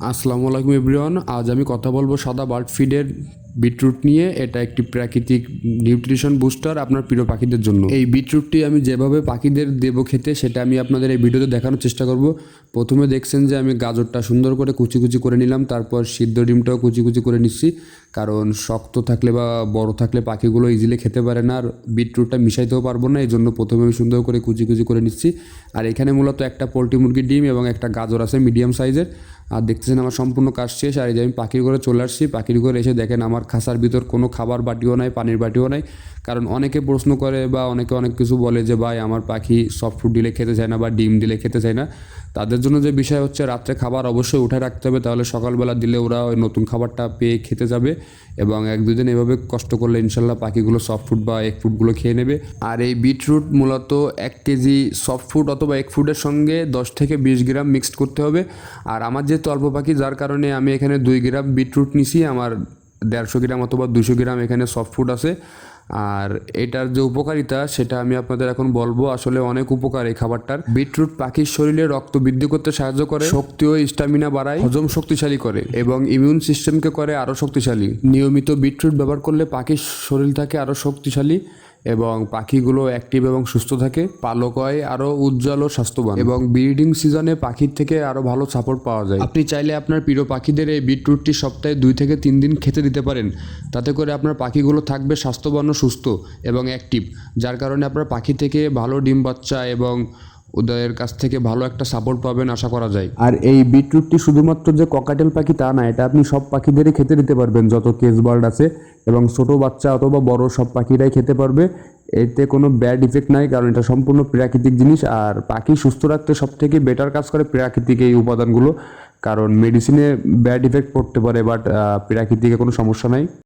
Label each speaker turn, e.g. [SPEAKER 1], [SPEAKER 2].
[SPEAKER 1] আসসালামু আলাইকুম এভরিওয়ান। আজ আমি কথা বলব সাদা বার্ড ফিডের বিটরুট নিয়ে এটা একটি প্রাকৃতিক নিউট্রিশন বুস্টার আপনার প্রিয় পাখিদের জন্য। এই বিটরুটটি আমি যেভাবে পাখিদের দেবো খেতে, সেটা আমি আপনাদের এই ভিডিওতে দেখানোর চেষ্টা করব। প্রথমে দেখছেন যে আমি গাজরটা সুন্দর করে কুচি কুচি করে নিলাম, তারপর সিদ্ধ ডিমটাও কুচি কুচি করে নিচ্ছি। কারণ শক্ত থাকলে বা বড় থাকলে পাখিগুলো ইজিলি খেতে পারে না, আর বিটরুটটা মিশাইতেও পারব না, এই জন্য প্রথমে আমি সুন্দর করে কুচি কুচি করে নিচ্ছি। আর এখানে মূলত একটা পোলট্রি মুরগির ডিম এবং একটা গাজর আছে মিডিয়াম সাইজের। আর দেখতেছেন আমার সম্পূর্ণ কাজ শেষ, আর এই যে আমি পাখির ঘরে চলে আসছি, পাখির ঘরে এসে দেখেন আমার খাসার ভিতর কোনো খাবার বাটিও নাই, পানির বাটিও নাই। কারণ অনেকে প্রশ্ন করে বা অনেকে অনেক কিছু বলে যে, ভাই, আমার পাখি সফট ফুড দিলে খেতে চায় না বা ডিম দিলে খেতে চায় না। তাদের জন্য যে বিষয় হচ্ছে, রাত্রে খাবার অবশ্যই উঠে রাখতে হবে। তাহলে সকালবেলা দিলে ওরা ওই নতুন খাবারটা পেয়ে খেতে যাবে এবং এক দুদিন এভাবে কষ্ট করলে ইনশাল্লাহ পাখিগুলো সফট ফুড বা এগ ফুডগুলো খেয়ে নেবে। আর এই বিটরুট মূলত এক কেজি সফট ফুড অথবা এগ ফুডের সঙ্গে দশ থেকে বিশ গ্রাম মিক্সড করতে হবে। আর আমার যেহেতু অল্প পাখি, যার কারণে আমি এখানে দুই গ্রাম বিটরুট নিছি। আমার দেড়শো গ্রাম অথবা দুশো গ্রাম এখানে সফট ফুড আছে। আর এটার যে উপকারিতা, সেটা আমি আপনাদের এখন বলব, আসলে অনেক উপকার এই খাবারটার। বিটরুট পাখির শরীরে রক্ত বৃদ্ধি করতে সাহায্য করে, শক্তি ও স্টামিনা বাড়ায়, হজম শক্তিশালী করে এবং ইমিউন সিস্টেমকে করে আরও শক্তিশালী। নিয়মিত বিটরুট ব্যবহার করলে পাখির শরীর থাকে আরও শক্তিশালী। এবং পাখিগুলো অ্যাক্টিভ এবং সুস্থ থাকে। পালক হয় আরও উজ্জ্বল ও স্বাস্থ্যবান। এবং ব্রিডিং সিজনে পাখির থেকে আরও ভালো সাপোর্ট পাওয়া যায়। আপনি চাইলে আপনার প্রিয় পাখিদের এই বিটরুটটি সপ্তাহে দুই থেকে তিন দিন খেতে দিতে পারেন। তাতে করে আপনার পাখিগুলো থাকবে স্বাস্থ্যবান ও সুস্থ এবং অ্যাক্টিভ যার কারণে আপনার পাখি থেকে ভালো ডিম বাচ্চা এবং ওদের কাছ থেকে ভালো একটা সাপোর্ট পাবেন আশা করা যায়। আর এই বিটরুটটি শুধুমাত্র যে ককাটেল পাখি তা না, এটা আপনি সব পাখিদেরই খেতে দিতে পারবেন। যত কেস বার্ড আছে এবং ছোট বাচ্চা অথবা বড় সব পাখিরাই খেতে পারবে। এতে কোনো ব্যাড ইফেক্ট নাই, কারণ এটা সম্পূর্ণ প্রাকৃতিক জিনিস। আর পাখি সুস্থ রাখতে সব থেকে বেটার কাজ করে প্রাকৃতিক এই উপাদানগুলো। কারণ মেডিসিনে ব্যাড ইফেক্ট পড়তে পারে বাট প্রাকৃতিকে কোনো সমস্যা নাই।